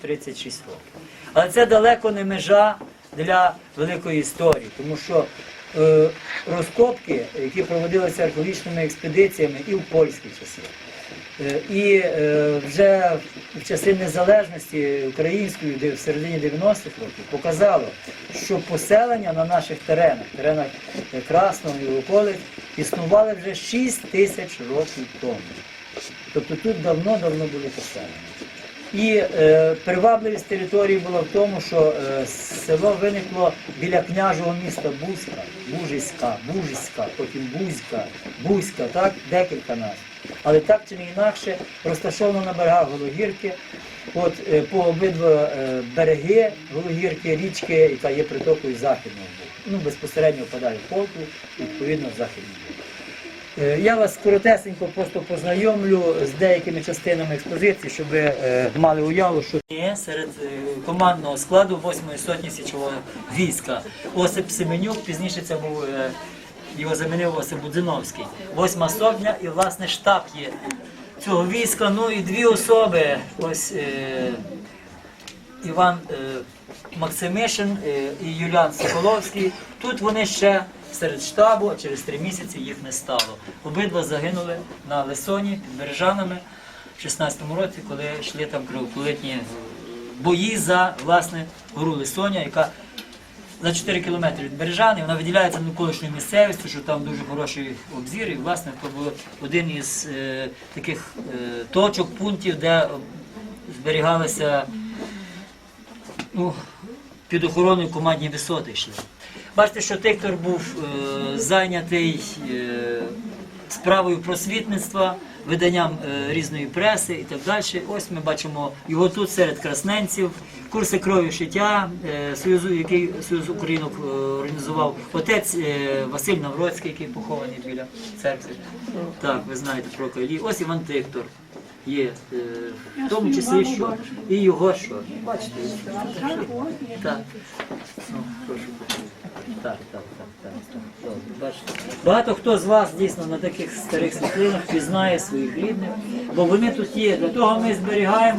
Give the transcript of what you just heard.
36 років. Але це далеко не межа для великої історії, тому що е, розкопки, які проводилися археологічними експедиціями і в польські часи, е, і е, вже в часи незалежності української, в середині 90-х років, показало, що поселення на наших теренах, теренах Красного і околиць, існували вже 6 тисяч років тому. Тобто тут давно-давно були поселення. І е, привабливість території була в тому, що е, село виникло біля княжого міста Бузька, Бужиська, Бужиська, потім Бузька, Бузька, так, декілька назв. Але так чи не інакше розташовано на берегах Гологірки, от е, по обидва е, береги Гологірки, річки, яка є притокою західного боку. Ну, безпосередньо впадає в Полтву, відповідно, в західний Я вас коротесенько просто познайомлю з деякими частинами експозиції, щоб ви е, мали уяву, що є серед е, командного складу 8-ї сотні січового війська. Осип Семенюк, пізніше це був е, його замінив Осип Будзиновський. Восьма сотня і власне штаб є цього війська. Ну і дві особи. Ось е, Іван е, Максимишин е, і Юліан Соколовський. Тут вони ще серед штабу, а через три місяці їх не стало. Обидва загинули на Лесоні під Бережанами в 16-му році, коли йшли там кровопролитні е, бої за власне гору Лесоня, яка за 4 кілометри від Бережани, вона виділяється навколишньою місцевістю, що там дуже хороший обзір. І власне то був один із е, таких е, точок, пунктів, де зберігалися ну, під охороною командні висоти йшли. Бачите, що Тиктор був е, зайнятий е, справою просвітництва, виданням е, різної преси і так далі. Ось ми бачимо його тут серед красненців, курси крові шиття, е, Союзу, який Союз Українок е, організував. Отець е, Василь Навроцький, який похований біля церкви. Так, ви знаєте про Кайлі. Ось Іван Тиктор. Є е, в тому числі що і його що. Бачите, так. Ну, прошу. Так, так, так, так. бачите. Багато хто з вас дійсно на таких старих світлинах пізнає своїх рідних, бо вони тут є. Для того ми зберігаємо.